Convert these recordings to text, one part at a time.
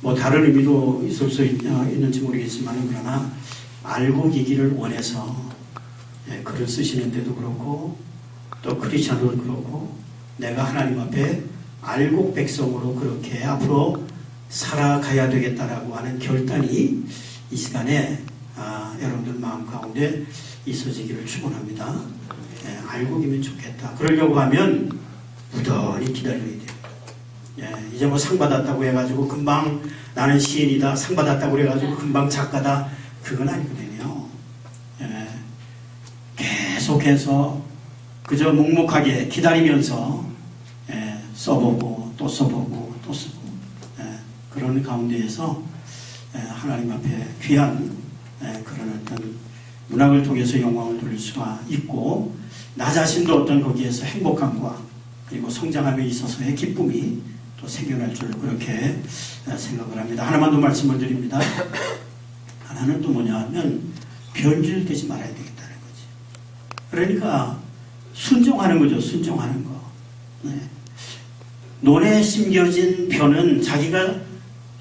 뭐 다른 의미도 있을 수 있, 어, 있는지 모르겠지만 그러나 알고 기기를 원해서 예, 글을 쓰시는데도 그렇고 또 크리스천은 그렇고 내가 하나님 앞에 알곡 백성으로 그렇게 앞으로 살아가야 되겠다라고 하는 결단이 이 시간에 아, 여러분들 마음 가운데 있어지기를 축원합니다. 예, 알곡이면 좋겠다. 그러려고 하면 무던히 기다려야 돼요. 예, 이제 뭐 상 받았다고 해가지고 금방 나는 시인이다 상 받았다고 해가지고 금방 작가다 그건 아니거든요. 예, 계속해서 그저 묵묵하게 기다리면서 예, 써보고 또 써보고 또 쓰고 예, 그런 가운데에서 예, 하나님 앞에 귀한 예, 그런 어떤 문학을 통해서 영광을 돌릴 수가 있고 나 자신도 어떤 거기에서 행복함과 그리고 성장함에 있어서의 기쁨이 또 생겨날 줄 그렇게 어, 생각을 합니다. 하나만 더 말씀을 드립니다. 하나는 또 뭐냐 하면 변질되지 말아야 되겠다는 거지. 그러니까 순종하는 거죠. 순종하는 거. 네. 논에 심겨진 변은 자기가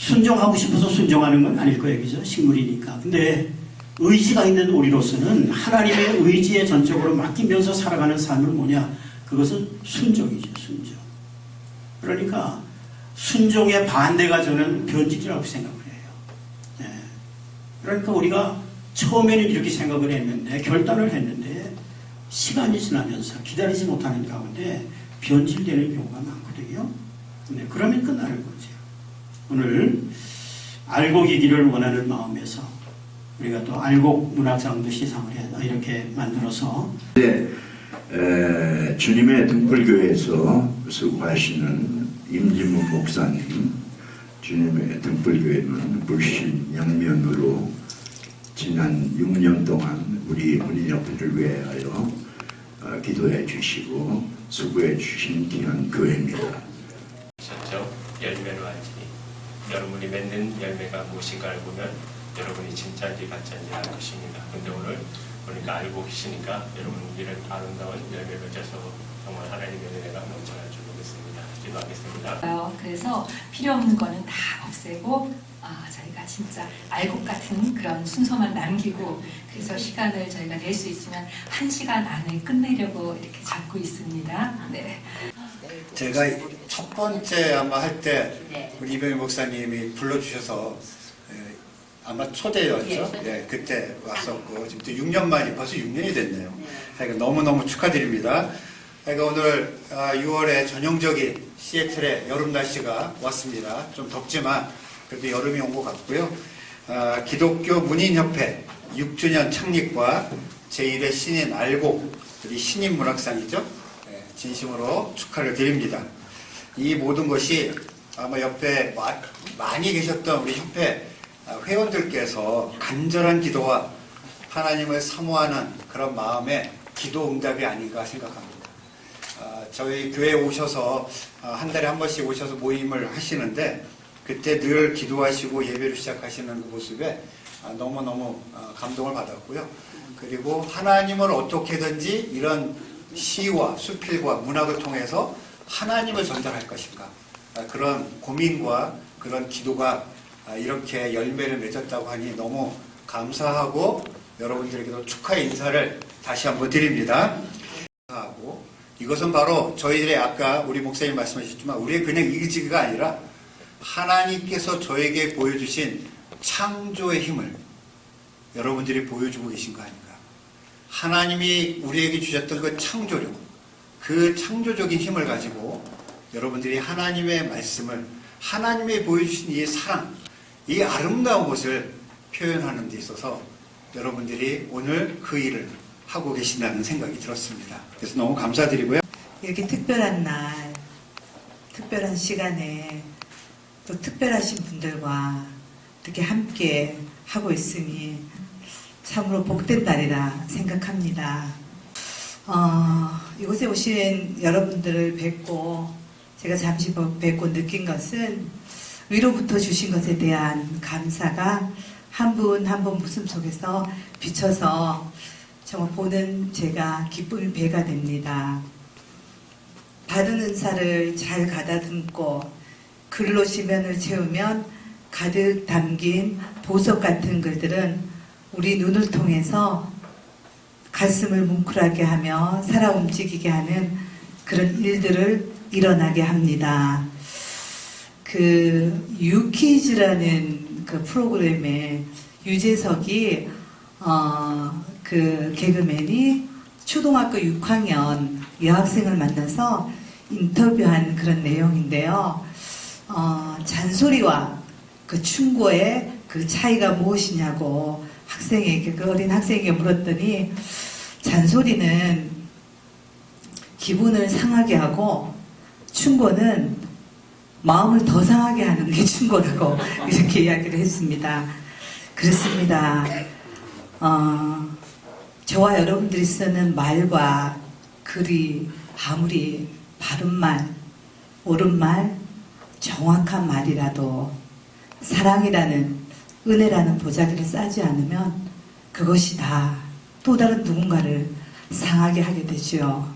순종하고 싶어서 순종하는 건 아닐 거예요. 그죠? 식물이니까. 근데 의지가 있는 우리로서는 하나님의 의지에 전적으로 맡기면서 살아가는 삶은 뭐냐? 그것은 순종이죠. 순종. 그러니까 순종의 반대가 저는 변질이라고 생각을 해요. 예. 그러니까 우리가 처음에는 이렇게 생각을 했는데 결단을 했는데 시간이 지나면서 기다리지 못하는 가운데 변질되는 경우가 많거든요. 네, 그러면 끝나는 거죠. 오늘 알곡이기를 원하는 마음에서 우리가 또 알곡 문학상도 시상을 해 이렇게 만들어서 네, 에, 주님의 등불교회에서 수고하시는 임진문 목사님, 주님의 등불교회는 불신 양면으로 지난 6년 동안 우리 문인협회를 위하여 어, 기도해 주시고 수고해 주신 귀한 교회입니다. 열매로 알지니 여러분이 맺는 열매가 무엇인가를 보면 여러분이 진짜인지 가짜인지 알 것입니다. 근데 오늘 보니까 알고 계시니까 여러분 이런 아름다운 열매 맺어서 정말 하나님의 은혜가 넘쳐날 줄 믿습니다. 기도하겠습니다. 요 그래서 필요 없는 거는 다 없애고 아, 저희가 진짜 알곡 같은 그런 순서만 남기고 그래서 시간을 저희가 낼 수 있으면 한 시간 안에 끝내려고 이렇게 잡고 있습니다. 네. 제가 첫 번째 아마 할때 네. 우리 이병희 목사님이 불러주셔서 예, 아마 초대였죠. 예, 그때 왔었고 지금 또 6년 만이 벌써 6년이 됐네요. 그러니까 너무너무 축하드립니다. 그러니까 오늘 6월에 전형적인 시애틀의 여름 날씨가 왔습니다. 좀 덥지만 그래도 여름이 온 것 같고요. 아, 기독교 문인협회 6주년 창립과 제1회 신인 알곡 우리 신인 문학상이죠. 예, 진심으로 축하를 드립니다. 이 모든 것이 아마 옆에 마- 많이 계셨던 우리 협회 아, 회원들께서 간절한 기도와 하나님을 사모하는 그런 마음의 기도 응답이 아닌가 생각합니다. 아, 저희 교회에 오셔서 아, 한 달에 한 번씩 오셔서 모임을 하시는데 그때 늘 기도하시고 예배를 시작하시는 그 모습에 아, 너무너무 아, 감동을 받았고요. 그리고 하나님을 어떻게든지 이런 시와 수필과 문학을 통해서 하나님을 전달할 것인가 아, 그런 고민과 그런 기도가 아, 이렇게 열매를 맺었다고 하니 너무 감사하고 여러분들에게도 축하 인사를 다시 한번 드립니다. 하고 이것은 바로 저희들의 아까 우리 목사님 말씀하셨지만 우리의 그냥 의지가 아니라 하나님께서 저에게 보여주신 창조의 힘을 여러분들이 보여주고 계신 거 아닌가. 하나님이 우리에게 주셨던 그 창조력, 그 창조적인 힘을 가지고 여러분들이 하나님의 말씀을, 하나님이 보여주신 이 사랑, 이 아름다운 것을 표현하는 데 있어서 여러분들이 오늘 그 일을 하고 계신다는 생각이 들었습니다. 그래서 너무 감사드리고요. 이렇게 특별한 날, 특별한 시간에 또 특별하신 분들과 이렇게 함께 하고 있으니 참으로 복된 날이라 생각합니다. 어, 이곳에 오신 여러분들을 뵙고 제가 잠시 뵙고 느낀 것은 위로부터 주신 것에 대한 감사가 한 분 한 분 웃음 속에서 비쳐서 정말 보는 제가 기쁨이 배가 됩니다. 받은 은사를 잘 가다듬고 글로 지면을 채우면 가득 담긴 보석 같은 글들은 우리 눈을 통해서 가슴을 뭉클하게 하며 살아 움직이게 하는 그런 일들을 일어나게 합니다. 그 유키즈라는 그 프로그램에 유재석이 어, 그 개그맨이 초등학교 6학년 여학생을 만나서 인터뷰한 그런 내용인데요. 어, 잔소리와 그 충고의 그 차이가 무엇이냐고 학생에게 그 어린 학생에게 물었더니 잔소리는 기분을 상하게 하고 충고는 마음을 더 상하게 하는 게 충고라고 이렇게 이야기를 했습니다. 그렇습니다. 어, 저와 여러분들이 쓰는 말과 글이 아무리 바른 말, 옳은 말, 정확한 말이라도 사랑이라는 은혜라는 보자기를 싸지 않으면 그것이 다 또 다른 누군가를 상하게 하게 되죠.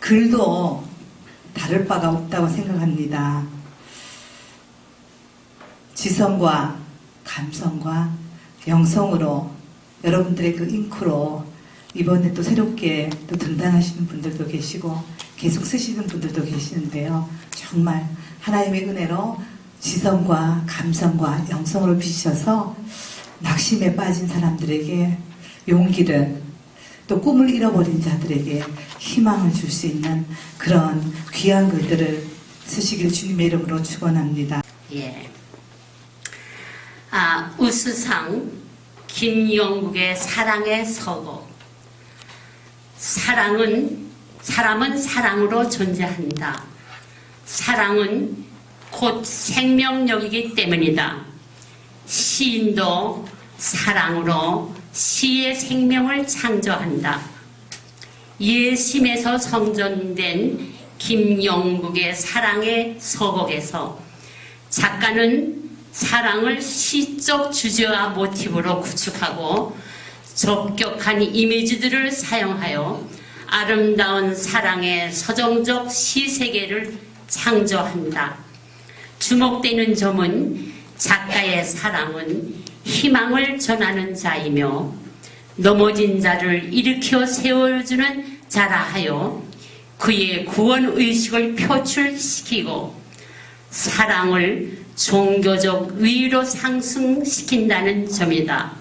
글도 다를 바가 없다고 생각합니다. 지성과 감성과 영성으로 여러분들의 그 잉크로 이번에 또 새롭게 또 등단하시는 분들도 계시고 계속 쓰시는 분들도 계시는데요. 정말 하나님의 은혜로 지성과 감성과 영성으로 비추셔서 낙심에 빠진 사람들에게 용기를 또 꿈을 잃어버린 자들에게 희망을 줄 수 있는 그런 귀한 글들을 쓰시길 주님의 이름으로 축원합니다. 예. 아, 우수상 김영국의 사랑의 서고. 사랑은 사람은 사랑으로 존재한다. 사랑은 곧 생명력이기 때문이다. 시인도 사랑으로 시의 생명을 창조한다. 예심에서 성전된 김영국의 사랑의 서곡에서 작가는 사랑을 시적 주제와 모티브로 구축하고 적격한 이미지들을 사용하여 아름다운 사랑의 서정적 시세계를 창조한다. 주목되는 점은 작가의 사랑은 희망을 전하는 자이며 넘어진 자를 일으켜 세워주는 자라 하여 그의 구원 의식을 표출시키고 사랑을 종교적 위로 상승시킨다는 점이다.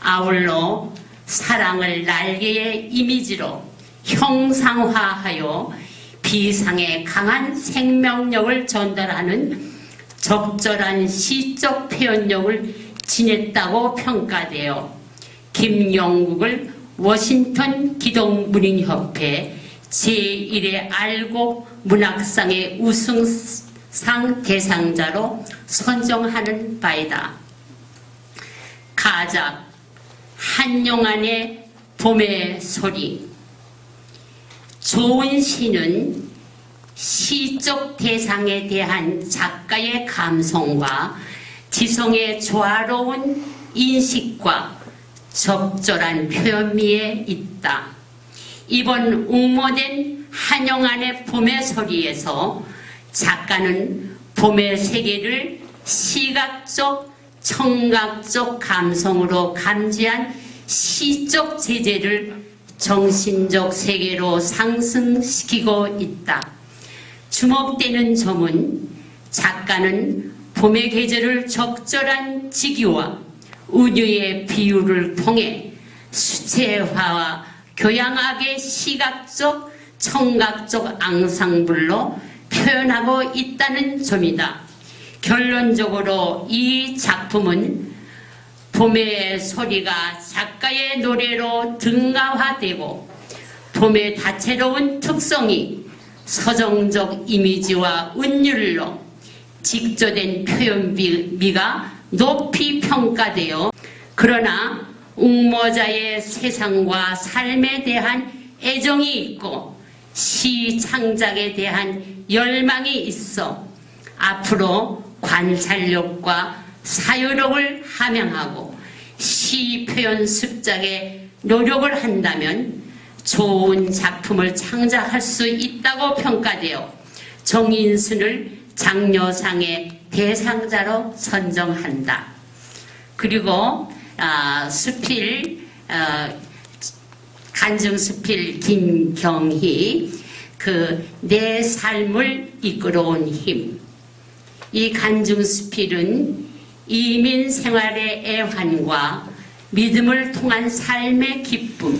아울러 사랑을 날개의 이미지로 형상화하여 비상의 강한 생명력을 전달하는 적절한 시적 표현력을 지녔다고 평가되어 김영국을 워싱턴 기독문인협회 제1회 알곡 문학상의 우승상 대상자로 선정하는 바이다. 가작 한용안의 봄의 소리 좋은 시는 시적 대상에 대한 작가의 감성과 지성의 조화로운 인식과 적절한 표현미에 있다. 이번 웅모된 한영안의 봄의 소리에서 작가는 봄의 세계를 시각적, 청각적 감성으로 감지한 시적 제재를 정신적 세계로 상승시키고 있다. 주목되는 점은 작가는 봄의 계절을 적절한 지기와 운유의 비유를 통해 수채화와 교양학의 시각적, 청각적 앙상블로 표현하고 있다는 점이다. 결론적으로 이 작품은 봄의 소리가 작가의 노래로 등가화되고 봄의 다채로운 특성이 서정적 이미지와 운율로 직조된 표현미가 높이 평가되어 그러나 웅모자의 세상과 삶에 대한 애정이 있고 시 창작에 대한 열망이 있어 앞으로 관찰력과 사유력을 함양하고 시 표현 습작에 노력을 한다면 좋은 작품을 창작할 수 있다고 평가되어 정인순을 장려상의 대상자로 선정한다. 그리고 아, 수필 어, 간증 수필 김경희 그 내 삶을 이끌어온 힘. 이 간증 수필은 이민 생활의 애환과 믿음을 통한 삶의 기쁨,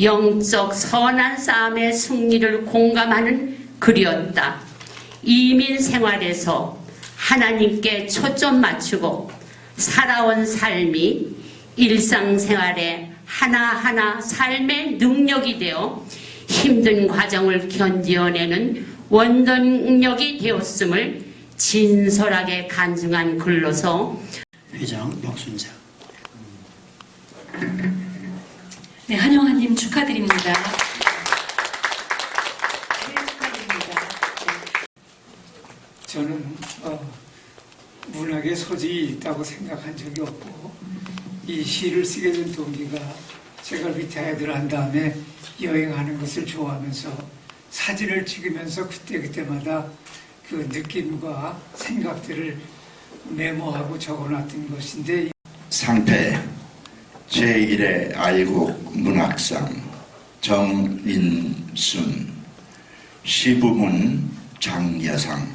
영적 선한 싸움의 승리를 공감하는 글이었다. 이민 생활에서 하나님께 초점 맞추고 살아온 삶이 일상생활에 하나하나 삶의 능력이 되어 힘든 과정을 견디어내는 원동력이 되었음을 진솔하게 간증한 글로서 회장 역순자. 네, 한영아님 축하드립니다. 네, 축하드립니다. 저는 어, 문학의 소질이 있다고 생각한 적이 없고 이 시를 쓰게 된 동기가 제가 리타이어드를 한 다음에 여행하는 것을 좋아하면서 사진을 찍으면서 그때그때마다 그 느낌과 생각들을 메모하고 적어놨던 것인데 상태 제1회 알곡 문학상 정인순 시부문 장여상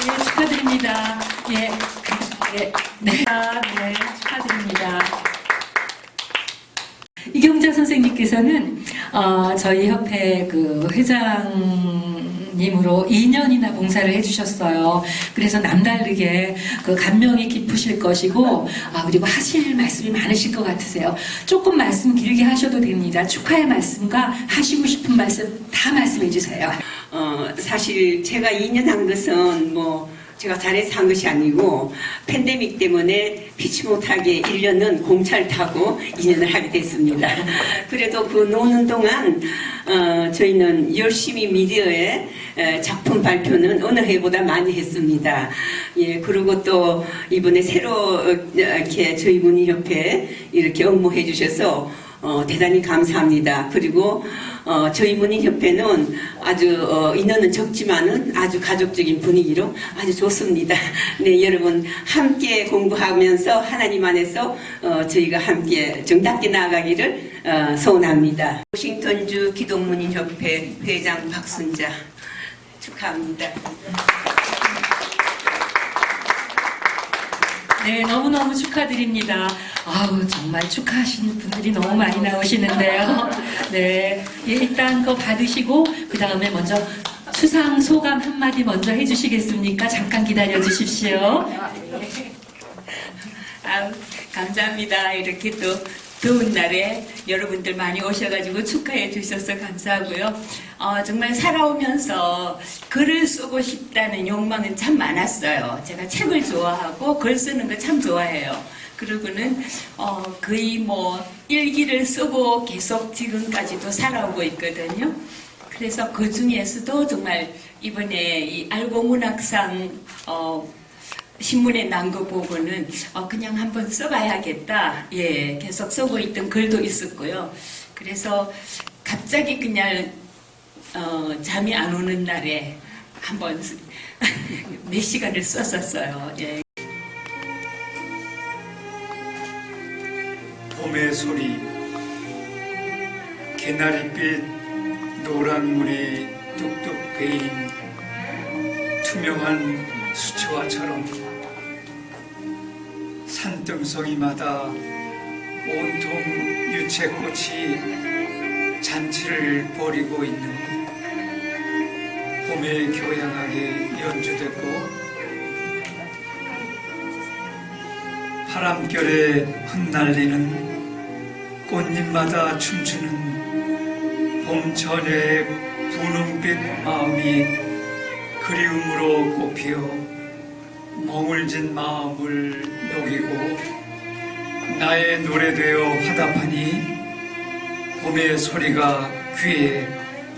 네, 축하드립니다. 예, 네, 네, 아, 네, 축하드립니다. 이경자 선생님께서는 어, 저희 협회 그 회장님으로 2년이나 봉사를 해주셨어요. 그래서 남다르게 그 감명이 깊으실 것이고, 아, 그리고 하실 말씀이 많으실 것 같으세요. 조금 말씀 길게 하셔도 됩니다. 축하의 말씀과 하시고 싶은 말씀 다 말씀해 주세요. 어, 사실 제가 2년 한 것은 뭐 제가 잘해서 한 것이 아니고 팬데믹 때문에 피치 못하게 1년은 공차를 타고 2년을 하게 됐습니다. 그래도 그 노는 동안 어, 저희는 열심히 미디어에 에, 작품 발표는 어느 해보다 많이 했습니다. 예, 그리고 또 이번에 새로 어, 이렇게 저희 문희협회 이렇게 업무해 주셔서 어, 대단히 감사합니다. 그리고 어, 저희 문인 협회는 아주 어, 인원은 적지만은 아주 가족적인 분위기로 아주 좋습니다. 네, 여러분 함께 공부하면서 하나님 안에서 어, 저희가 함께 정답게 나아가기를 어, 소원합니다. 워싱턴주 기독문인 협회 회장 박순자 축하합니다. 네, 너무너무 축하드립니다. 아우, 정말 축하하시는 분들이 너무 많이 나오시는데요. 네. 예, 일단 그거 받으시고, 그 다음에 먼저 수상 소감 한마디 먼저 해주시겠습니까? 잠깐 기다려 주십시오. 아우, 감사합니다. 이렇게 또 더운 날에 여러분들 많이 오셔가지고 축하해 주셔서 감사하고요. 어, 정말 살아오면서 글을 쓰고 싶다는 욕망은 참 많았어요. 제가 책을 좋아하고 글 쓰는 거 참 좋아해요. 그리고는 어, 거의 뭐 일기를 쓰고 계속 지금까지도 살아오고 있거든요. 그래서 그 중에서도 정말 이번에 이 알고 문학상 어, 신문에 난 거 보고는 어, 그냥 한번 써봐야겠다. 예, 계속 쓰고 있던 글도 있었고요. 그래서 갑자기 그냥 어, 잠이 안 오는 날에 한번 쓰- 몇 시간을 썼었어요. 예. 봄의 소리 개나리빛 노란 물이 뚝뚝 베인 투명한 수초화처럼 산등성이마다 온통 유채꽃이 잔치를 벌이고 있는 봄에 교양하게 연주되고 바람결에 흩날리는 꽃잎마다 춤추는 봄처녀의 분홍빛 마음이 그리움으로 꽃피어 멍울진 마음을 녹이고 나의 노래 되어 화답하니 봄의 소리가 귀에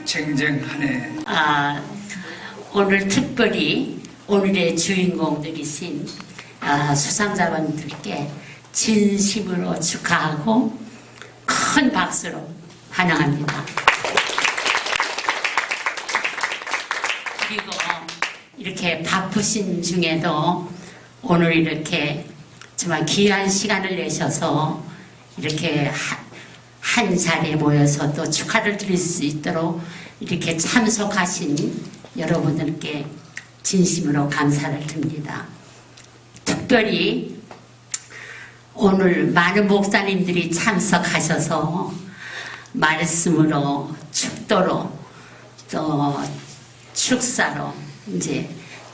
쟁쟁하네. 아, 오늘 특별히 오늘의 주인공들이신 아, 수상자분들께 진심으로 축하하고 큰 박수로 환영합니다. 그리고 이렇게 바쁘신 중에도 오늘 이렇게 정말 귀한 시간을 내셔서 이렇게 한, 한 자리에 모여서 또 축하를 드릴 수 있도록 이렇게 참석하신 여러분들께 진심으로 감사를 드립니다. 특별히 오늘 많은 목사님들이 참석하셔서 말씀으로 축도로 또 축사로 이제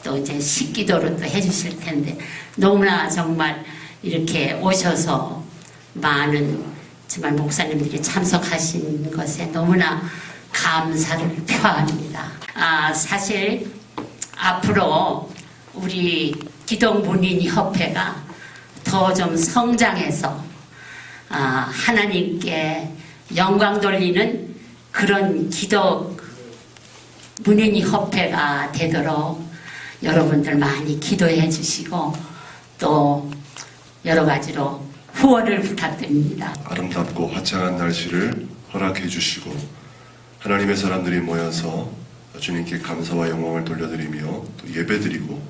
또 이제 식기도로 또 해주실 텐데 너무나 정말 이렇게 오셔서 많은 정말 목사님들이 참석하신 것에 너무나 감사를 표합니다. 아 사실 앞으로 우리 기독문인 협회가 더 좀 성장해서 아, 하나님께 영광 돌리는 그런 기독 문인이 협회가 되도록 여러분들 많이 기도해 주시고 또 여러 가지로 후원을 부탁드립니다. 아름답고 화창한 날씨를 허락해 주시고 하나님의 사람들이 모여서 주님께 감사와 영광을 돌려드리며 또 예배드리고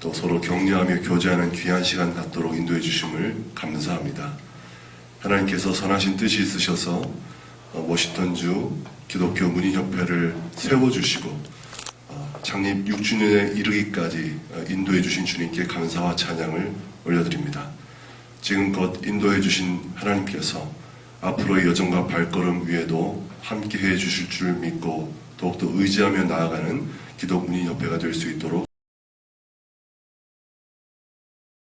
또 서로 격려하며 교제하는 귀한 시간 갖도록 인도해 주심을 감사합니다. 하나님께서 선하신 뜻이 있으셔서 어, 워싱턴주 기독교 문인협회를 세워주시고 어, 창립 6주년에 이르기까지 어, 인도해 주신 주님께 감사와 찬양을 올려드립니다. 지금껏 인도해 주신 하나님께서 앞으로의 여정과 발걸음 위에도 함께 해 주실 줄 믿고 더욱더 의지하며 나아가는 기독문인 협회가 될 수 있도록